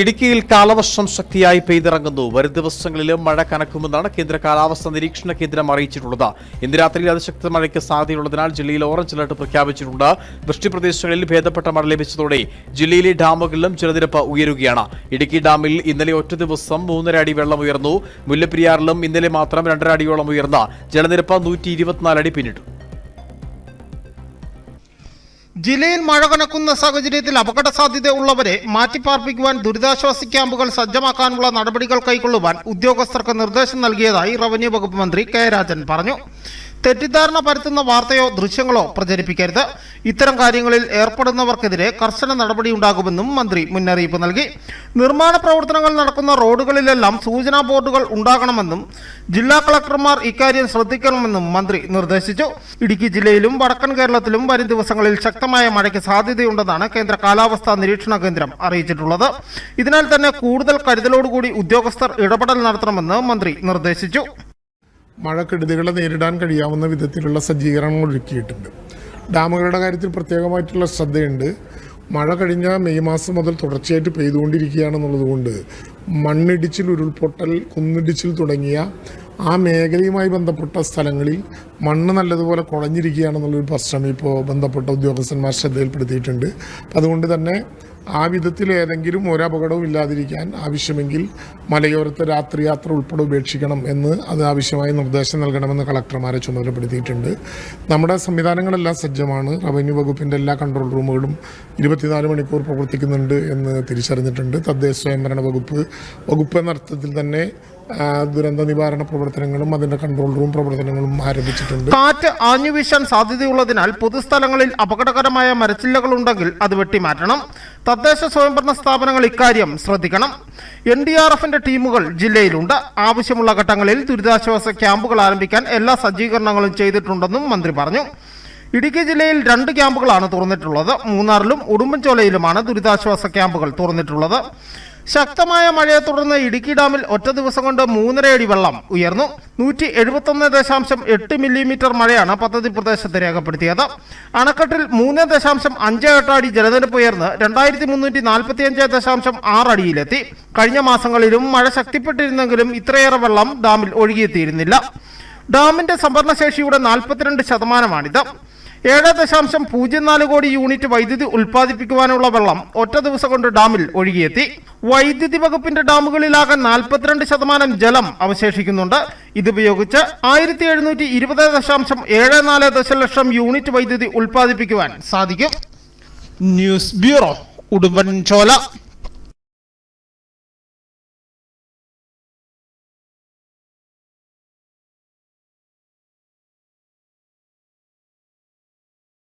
ഇടുക്കിയിൽ കാലവർഷം ശക്തിയായി പെയ്തിറങ്ങുന്നു. വരും ദിവസങ്ങളിലും മഴ കനക്കുമെന്നാണ് കേന്ദ്ര കാലാവസ്ഥാ നിരീക്ഷണ കേന്ദ്രം അറിയിച്ചിട്ടുള്ളത്. ഇന്ന് രാത്രിയിൽ അതിശക്ത മഴയ്ക്ക് സാധ്യതയുള്ളതിനാൽ ജില്ലയിൽ ഓറഞ്ച് അലർട്ട് പ്രഖ്യാപിച്ചിട്ടുണ്ട്. വൃഷ്ടിപ്രദേശങ്ങളിൽ ഭേദപ്പെട്ട മഴ ലഭിച്ചതോടെ ജില്ലയിലെ ഡാമുകളിലും ജലനിരപ്പ് ഉയരുകയാണ്. ഇടുക്കി ഡാമിൽ ഇന്നലെ ഒറ്റ ദിവസം മൂന്നര അടി വെള്ളം ഉയർന്നു. മുല്ലപ്പെരിയാറിലും ഇന്നലെ മാത്രം രണ്ടര അടിയോളം ഉയർന്ന ജലനിരപ്പ് നൂറ്റി അടി പിന്നിട്ടു. ജില്ലയിൽ മഴ കനക്കുന്ന സാഹചര്യത്തിൽ അപകട സാധ്യത ഉള്ളവരെ മാറ്റിപ്പാർപ്പിക്കുവാൻ ദുരിതാശ്വാസ ക്യാമ്പുകൾ സജ്ജമാക്കാനുള്ള നടപടികൾ കൈക്കൊള്ളുവാൻ ഉദ്യോഗസ്ഥർക്ക് നിർദ്ദേശം നൽകിയതായി റവന്യൂ വകുപ്പ് മന്ത്രി കെ രാജൻ പറഞ്ഞു. തെറ്റിദ്ധാരണ പരത്തുന്ന വാർത്തയോ ദൃശ്യങ്ങളോ പ്രചരിപ്പിക്കരുത്. ഇത്തരം കാര്യങ്ങളിൽ ഏർപ്പെടുന്നവർക്കെതിരെ കർശന നടപടിയുണ്ടാകുമെന്നും മന്ത്രി മുന്നറിയിപ്പ് നൽകി. നിർമ്മാണ പ്രവർത്തനങ്ങൾ നടക്കുന്ന റോഡുകളിലെല്ലാം സൂചനാ ബോർഡുകൾ ഉണ്ടാകണമെന്നും ജില്ലാ കളക്ടർമാർ ഇക്കാര്യം ശ്രദ്ധിക്കണമെന്നും മന്ത്രി നിർദ്ദേശിച്ചു. ഇടുക്കി ജില്ലയിലും വടക്കൻ കേരളത്തിലും വരും ദിവസങ്ങളിൽ ശക്തമായ മഴയ്ക്ക് സാധ്യതയുണ്ടെന്നാണ് കേന്ദ്ര കാലാവസ്ഥാ നിരീക്ഷണ കേന്ദ്രം അറിയിച്ചിട്ടുള്ളത്. ഇതിനാൽ തന്നെ കൂടുതൽ കരുതലോടുകൂടി ഉദ്യോഗസ്ഥർ ഇടപെടൽ നടത്തണമെന്ന് മന്ത്രി നിർദ്ദേശിച്ചു. മഴക്കെടുതികളെ നേരിടാൻ കഴിയാവുന്ന വിധത്തിലുള്ള സജ്ജീകരണങ്ങൾ ഒരുക്കിയിട്ടുണ്ട്. ഡാമുകളുടെ കാര്യത്തിൽ പ്രത്യേകമായിട്ടുള്ള ശ്രദ്ധയുണ്ട്. മഴ കഴിഞ്ഞ മെയ് മാസം മുതൽ തുടർച്ചയായിട്ട് പെയ്തുകൊണ്ടിരിക്കുകയാണെന്നുള്ളതുകൊണ്ട് മണ്ണിടിച്ചിൽ ഉരുൾപൊട്ടൽ കുന്നിടിച്ചിൽ തുടങ്ങിയ ആ മേഖലയുമായി ബന്ധപ്പെട്ട സ്ഥലങ്ങളിൽ മണ്ണ് നല്ലതുപോലെ കുഴഞ്ഞിരിക്കുകയാണെന്നുള്ളൊരു പ്രശ്നം ഇപ്പോൾ ബന്ധപ്പെട്ട ഉദ്യോഗസ്ഥന്മാർ ശ്രദ്ധയിൽപ്പെടുത്തിയിട്ടുണ്ട്. അതുകൊണ്ട് തന്നെ ആ വിധത്തിൽ ഏതെങ്കിലും ഒരു അപകടവും ഇല്ലാതിരിക്കാൻ ആവശ്യമെങ്കിൽ മലയോരത്തെ രാത്രി യാത്ര ഉൾപ്പെടെ ഉപേക്ഷിക്കണം എന്ന് അത് ആവശ്യമായി നിർദ്ദേശം നൽകണമെന്ന് കളക്ടർമാരെ ചുമതലപ്പെടുത്തിയിട്ടുണ്ട്. നമ്മുടെ സംവിധാനങ്ങളെല്ലാം സജ്ജമാണ്. റവന്യൂ വകുപ്പിന്റെ എല്ലാ കൺട്രോൾ റൂമുകളും ഇരുപത്തിനാല് മണിക്കൂർ പ്രവർത്തിക്കുന്നുണ്ട് എന്ന് തിരിച്ചറിഞ്ഞിട്ടുണ്ട്. തദ്ദേശ സ്വയംഭരണ വകുപ്പ് വകുപ്പ് എന്ന അർത്ഥത്തിൽ തന്നെ ദുരന്ത നിവാരണ പ്രവർത്തനങ്ങളും അതിന്റെ കൺട്രോൾ റൂം പ്രവർത്തനങ്ങളും ആരംഭിച്ചിട്ടുണ്ട്. കാറ്റ് ആഞ്ഞു വീശാൻ സാധ്യതയുള്ളതിനാൽ പൊതുസ്ഥലങ്ങളിൽ അപകടകരമായ മരച്ചില്ലകൾ ഉണ്ടെങ്കിൽ അത് വെട്ടിമാറ്റണം. തദ്ദേശ സ്വയംഭരണ സ്ഥാപനങ്ങൾ ഇക്കാര്യം ശ്രദ്ധിക്കണം. എൻ ഡി ആർ എഫിന്റെ ടീമുകൾ ജില്ലയിലുണ്ട്. ആവശ്യമുള്ള ഘട്ടങ്ങളിൽ ദുരിതാശ്വാസ ക്യാമ്പുകൾ ആരംഭിക്കാൻ എല്ലാ സജ്ജീകരണങ്ങളും ചെയ്തിട്ടുണ്ടെന്നും മന്ത്രി പറഞ്ഞു. ഇടുക്കി ജില്ലയിൽ രണ്ട് ക്യാമ്പുകളാണ് തുറന്നിട്ടുള്ളത്. മൂന്നാറിലും ഉടുമ്പൻചോലയിലുമാണ് ദുരിതാശ്വാസ ക്യാമ്പുകൾ തുറന്നിട്ടുള്ളത്. ശക്തമായ മഴയെ തുടർന്ന് ഇടുക്കി ഡാമിൽ ഒറ്റ ദിവസം കൊണ്ട് മൂന്നര അടി വെള്ളം ഉയർന്നു. നൂറ്റി എഴുപത്തൊന്ന് ദശാംശം എട്ട് മില്ലിമീറ്റർ മഴയാണ് പദ്ധതി പ്രദേശത്ത് രേഖപ്പെടുത്തിയത്. അണക്കെട്ടിൽ മൂന്ന് ദശാംശം അഞ്ച് എട്ട് അടി ജലനിരപ്പ് ഉയർന്ന് രണ്ടായിരത്തി മുന്നൂറ്റി നാൽപ്പത്തി അഞ്ച് ദശാംശം ആറ് അടിയിലെത്തി. കഴിഞ്ഞ മാസങ്ങളിലും മഴ ശക്തിപ്പെട്ടിരുന്നെങ്കിലും ഇത്രയേറെ വെള്ളം ഡാമിൽ ഒഴുകിയെത്തിയിരുന്നില്ല. ഡാമിന്റെ സംഭരണശേഷിയുടെ നാൽപ്പത്തിരണ്ട് ശതമാനമാണിത്. ഏഴ് ദശാംശം പൂജ്യം നാല് കോടി യൂണിറ്റ് വൈദ്യുതി ഉൽപ്പാദിപ്പിക്കുവാനുള്ള വെള്ളം ഒറ്റ ദിവസം കൊണ്ട് ഡാമിൽ ഒഴുകിയെത്തി. വൈദ്യുതി വകുപ്പിന്റെ ഡാമുകളിലാകെ നാൽപ്പത്തിരണ്ട് ശതമാനം ജലം അവശേഷിക്കുന്നുണ്ട്. ഇതുപയോഗിച്ച് ആയിരത്തി എഴുന്നൂറ്റി ഇരുപത് ദശാംശം ഏഴ് നാല് ദശലക്ഷം യൂണിറ്റ് വൈദ്യുതി ഉൽപ്പാദിപ്പിക്കുവാൻ സാധിക്കും. News bureau Udumbanchola.